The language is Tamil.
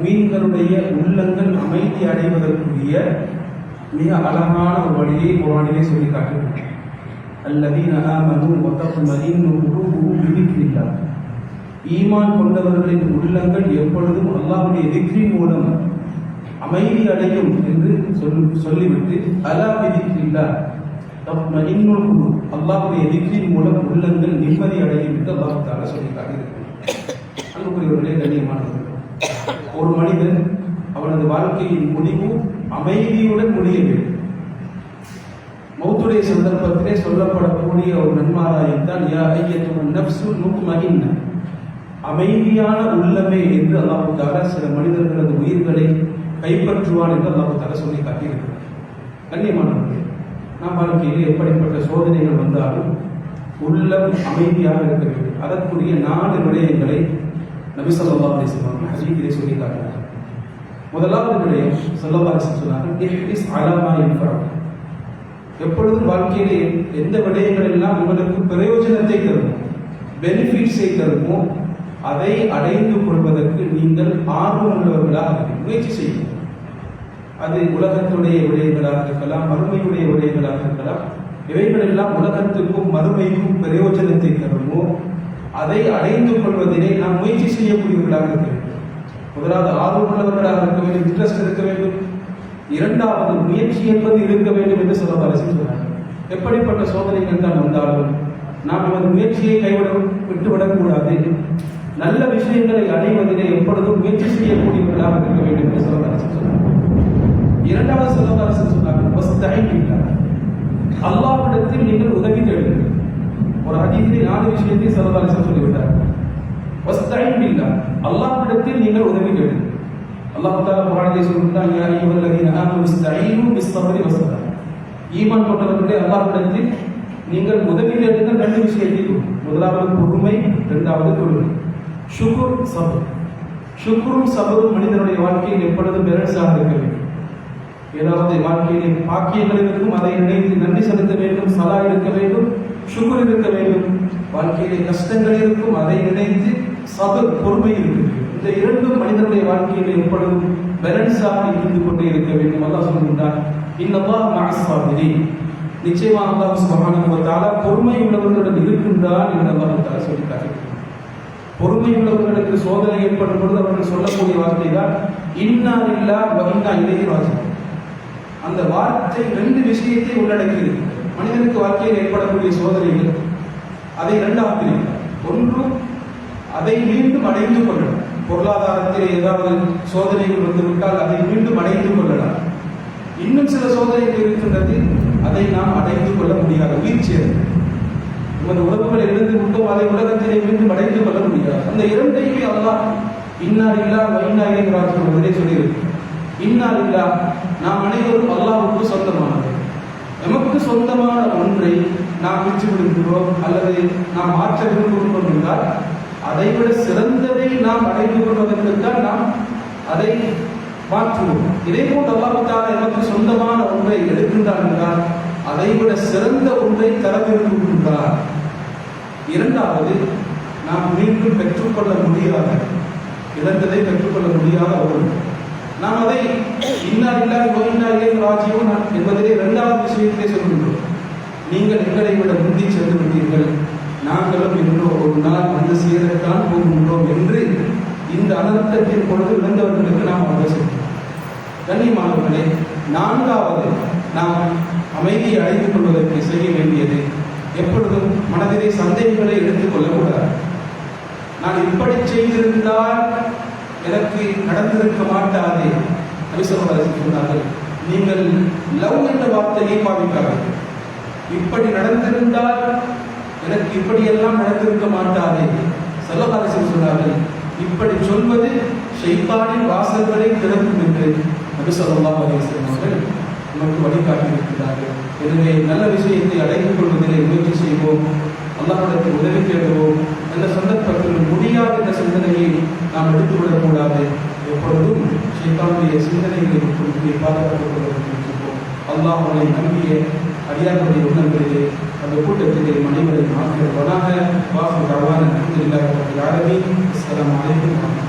மீன்களுடைய உள்ளங்கள் அமைதி அடைவதற்குரிய மிக அழகான ஒரு வழியை குரானிலே சொல்லி காட்டுகிறேன் அல்லதீன ஆமனு வத்தத்மஇன்னு குலூபுஹும் ஈமான் கொண்டவர்களின் உள்ளங்கள் எப்பொழுதும் அல்லாஹுடைய திக்ரின் மூலம் அமைதி அடையும் என்று சொல் சொல்லிவிட்டு அலா பிதிக்ரில்லாஹ். இன்னொரு குலூப் அல்லாஹ்வுடைய திக்ரின் மூலம் உள்ளங்கள் நிம்மதி அடையும் என்று அல்லாஹ் தஆலா சொல்லி காட்டியிருக்கிறார் அன்புக்குரியவர்களே கண்ணியமானவர்கள் ஒரு மனிதன் அவனது வாழ்க்கையின் முடிவு அமைதியுடன் முடிய வேண்டும். மௌத்துடைய சந்தர்ப்பத்திலே சொல்லப்படக்கூடிய ஒரு நன்மாராயம் தான் யா ஐயத்துவன் நப்சு முக்மகின்ன அமைதியான உள்ளமே என்று அல்லாஹு தாலா சில மனிதர்களது உயிர்களை கைப்பற்றுவான் என்று அல்லாஹு தாலா சொல்லி காட்டியிருக்கிறார். கண்ணியமானவர்களே நாம் வாழ்க்கையில் எப்படிப்பட்ட சோதனைகள் வந்தாலும் உள்ளம் அமைதியாக இருக்க வேண்டும். அதற்குரிய நாலு விடயங்களை நபி ஸல்லல்லாஹு அலைஹி வஸல்லம் ஹதீஸிலே சொல்லி காட்டினார் முதலாவது விடயம் ஸல்லல்லாஹு சொன்னாங்க சொன்னார்கள் எப்பொழுதும் வாழ்க்கையிலே எந்த விடயங்கள் எல்லாம் உங்களுக்கு பிரயோஜனத்தை தருமோ பெனிஃபிட்ஸை தருமோ அதை அடைந்து கொள்வதற்கு நீங்கள் ஆர்வம் உள்ளவர்களாக முயற்சி செய்யுங்கள். அது உலகத்துடைய விடயங்களாக இருக்கலாம் மறுமையுடைய விடயங்களாக இருக்கலாம் இவைகள் எல்லாம் உலகத்துக்கும் மறுமைக்கும் பிரயோஜனத்தை தருமோ அதை அடைந்து கொள்வதிலே நாம் முயற்சி செய்யக்கூடியவர்களாக இருக்க வேண்டும். முதலாவது ஆர்வமுள்ளவர்களாக இருக்க வேண்டும் இன்ட்ரெஸ்ட் இருக்க வேண்டும். இரண்டாவது முயற்சி என்பது இருக்க வேண்டும் என்று சொல்ல அரசு சொன்னார் எப்படிப்பட்ட சோதனைகள் தான் வந்தாலும் நாம் நமது முயற்சியை கைவிட விட்டுவிடக்கூடாது. நல்ல விஷயங்களை அடைவதிலே எப்பொழுதும் முயற்சி செய்யக்கூடியவர்களாக இருக்க வேண்டும் என்று சொல்ல அரசு இரண்டாவது சொல்ல அரசு சொன்னார் அல்லாவிடத்தில் நீங்கள் உதவி தேடுங்கள். ஒரு ஹதீஸில் நாலு விஷயத்தை சொல்ல சொல்லிவிட்டார். வஸ்தஈன் பில்லாஹ் அல்லாஹ்விடத்தில் நீங்கள் உதவி தேடுங்கள் அல்லாஹ் தஆலா குர்ஆனிலே சொல்கிறான் யா அய்யுஹல்லதீன ஆமனு இஸ்தஈனு பிஸ்ஸப்ரி வஸ்ஸலாத் ஈமான் கொண்டவர்களே அல்லாஹ்விடத்தில் நீங்கள் உதவி தேடுங்கள் ரெண்டு விஷயத்தில். முதலாவது பொறுமை இரண்டாவது பொறுமை சுகுர் சபர். சுக்குரும் சபரும் மனிதனுடைய வாழ்க்கையில் எப்பொழுதும் பேரன்ஸாக இருக்க வேண்டும்? ஏதாவது வாழ்க்கையிலே பாக்கியங்கள் இருக்கும் அதை நினைத்து நன்றி செலுத்த வேண்டும் சலா இருக்க வேண்டும் சுகர் இருக்க வேண்டும். வாழ்க்கையிலே கஷ்டங்கள் இருக்கும் அதை நினைத்து சபர் பொறுமை இருக்க இந்த இரண்டும் மனிதனுடைய வாழ்க்கையிலே எப்பொழுதும் பேலன்ஸாக இருந்து கொண்டே இருக்க வேண்டும். அல்லாஹ் சொல்கின்றார் இன்னல்லாஹ் மஅஸ்ஸாபிரி நிச்சயமாக அல்லாஹ் சுப்ஹானஹு வ தஆலா பொறுமை உள்ளவர்களுடன் இருக்கின்றார் என்று அல்லாஹ் தஆலா சொல்லி பொறுமை உள்ளவர்களுக்கு சோதனை ஏற்படும் பொழுது அவர்கள் சொல்லக்கூடிய வார்த்தை தான் இன்னா இல்லா வ இன்னா இலைஹி அந்த வார்த்தை ரெண்டு விஷயத்தை உள்ளடக்கியது. மனிதனுக்கு வாழ்க்கையில் ஏற்படக்கூடிய சோதனைகள் அதை இரண்டாம் பிரிவு ஒன்று அதை மீண்டும் அடைந்து கொள்ளலாம். பொருளாதாரத்தில் ஏதாவது சோதனைகள் வந்துவிட்டால் அதை மீண்டும் அடைந்து கொள்ளலாம். இன்னும் சில சோதனைகள் இருக்கின்றது. அதை நாம் அடைந்து கொள்ள முடியாது. உயிர் நமது உறவுகள் எழுந்து விட்டோம் அதை உலகத்திலே மீண்டும் அடைந்து கொள்ள முடியாது. அந்த இரண்டையுமே அல்லாஹ் இன்னார் இல்லா வைனா இறைவராஜ் சொல்லியிருக்கு இன்னார் இல்லா நாம் அனைவரும் அல்லாஹ்வுக்கு சொந்தமானது சொந்தமான ஒன்றை நாம் விற்று விடுகிறோம் அல்லது நாம் மாற்ற விரும்புகிறோம் என்றால் அதைவிட சிறந்ததை நாம் அடைந்து கொள்வதற்குத்தான் நாம் அதை மாற்றுவோம். இதே போல் அல்லாஹால சொந்தமான ஒன்றை எடுக்கின்றார் என்றால் அதைவிட சிறந்த ஒன்றை தர விரும்புகின்றார் இரண்டாவது நாம் மீண்டும் பெற்றுக்கொள்ள முடியாத இழந்ததை பெற்றுக்கொள்ள முடியாத ஒன்று. நாம் அதை இன்னார் இல்லாத கோயினாரிலே ராஜ்யம் என்பதிலே இரண்டாவது விஷயத்திலே சொல்கின்றோம். நீங்கள் எங்களை விட முந்தி சென்று விட்டீர்கள். நாங்களும் இன்னும் ஒரு நாள் வந்து சேரத்தான் போகின்றோம் என்று இந்த அனர்த்தத்தின் பொழுது இழந்தவர்களுக்கு நாம் ஆலோசிக்கிறோம் கண்ணியமானவர்களே நான்காவது நாம் அமைதியை அழைத்துக் கொள்வதற்கு செய்ய வேண்டியது எப்பொழுதும் மனதிலே சந்தேகங்களை எடுத்துக் கொள்ளக்கூடாது நான் இப்படி செய்திருந்தால் எனக்கு நடந்திருக்க மாட்டாதே நபிசல்லாஹு சொன்னார்கள் நீங்கள் லவ் என்ற வார்த்தையை பாவிக்காதீர்கள் இப்படி நடந்திருந்தால் எனக்கு இப்படியெல்லாம் நடந்திருக்க மாட்டாதே. செல்லதாரசன் சொன்னார்கள் இப்படி சொல்வது ஷைத்தானின் வாசல்களை திறக்கும் என்று. நபி ஸல்லல்லாஹு அவர்கள் நமக்கு வழிகாட்டியிருக்கிறார்கள். எனவே நல்ல விஷயத்தை அடைந்து கொள்வதிலே முயற்சி செய்வோம். அல்லாஹ்விடத்தில் உதவி தேடுவோம் அந்த சந்தர்ப்பத்தில் முடியாத இந்த சிந்தனையை நாம் எடுத்துவிடக்கூடாது. ஷைத்தானுடைய சிந்தனைகளை விட்டு பாதுகாத்துக் கொள்வதற்கு முயற்சிப்போம் அல்லாஹ் அவனை நம்பிய அடியார்களுடைய உள்ளங்களிலே அந்த கூட்டத்திலே மனைவரை மாற்றுவனாக வாசல் தவான அலமதுல்லாஹி ரப்பில் ஆலமீன் அஸ்ஸலாமு அலைக்கும்